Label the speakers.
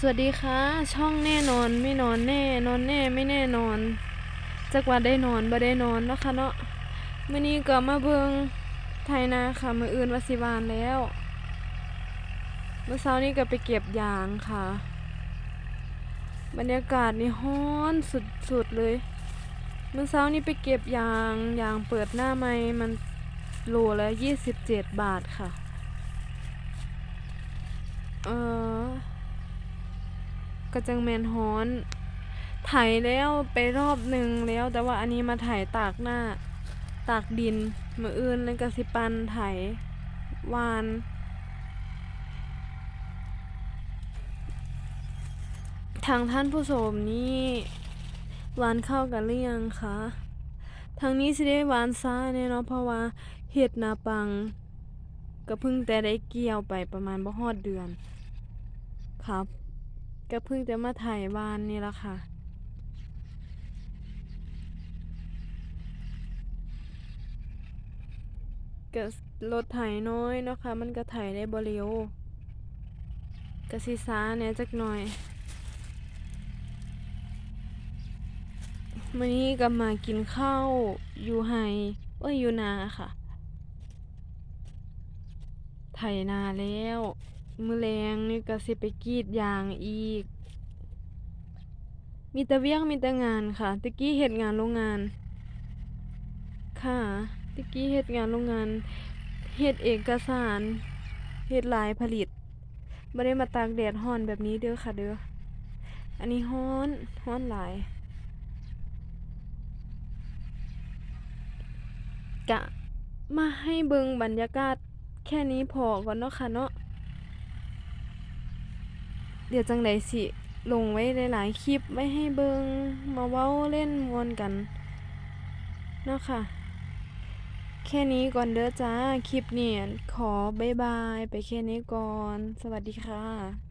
Speaker 1: สวัสดีค่ะ ช่องแน่นอนไม่นอนแน่ นอนแน่ไม่แน่นอนจักว่าได้นอนบ่ได้นอนเนาะค่ะเนาะมื้อนี้ก็มาเบิงไถนาค่ะมืออื่นวสิวานแล้ว เมื่อเช้านี้ก็ไปเก็บยางค่ะ บรรยากาศนี่ร้อนสุดๆเลย เมื่อเช้านี้ไปเก็บยางยางเปิดหน้าไม้มันโลละ27บาทค่ะ เออ ก็จังแมนฮ้อนไถแล้วไปรอบหนึ่งแล้ว แต่ว่าอันนี้มาไถตากหน้า ตากดินมืออื่นเลยก็สิปันไถหวานทางท่านผู้ชมนี่หวานเข้ากันหรือยังคะทางนี้สิได้หวานซ้ายแน่เนาะเพราะว่าเห็ดนาปังก็เพิ่งแต่ได้เกี่ยวไปประมาณบ่ฮอดเดือนครับ ก็เพิ่งจะมาถ่ายวานนี่แหละค่ะ ก็รถไถน้อยเนาะค่ะ มันก็ไถได้บ่เร็วก็สิช้าแหน่จักหน่อยมื้อนี้ก็มากินข้าวอยู่ไห้เอ้ยอยู่นาค่ะ ไถนาแล้ว มือแลงนี่ก็สิไปกรีดยางอีก มีแต่เวียกมีแต่งานค่ะตะกี้เฮ็ดงานโรงงาน ค่ะตะกี้เฮ็ดงานโรงงานเฮ็ดเอกสารเฮ็ดลายผลิตบ่ได้มาตากแดดร้อนแบบนี้เด้อค่ะเด้ออันนี้ร้อนร้อนหลายกะมาให้เบิงบรรยากาศแค่นี้พอก่อนเนาะค่ะเนาะ เดี๋ยวจังไดสิลงไว้หลายๆคลิปไว้ให้เบิงมาเว้าเล่นมวนกันเนาะค่ะ แค่นี้ก่อนเด้อจ้า คลิปนี้ขอบายบาย ไปแค่นี้ก่อน สวัสดีค่ะ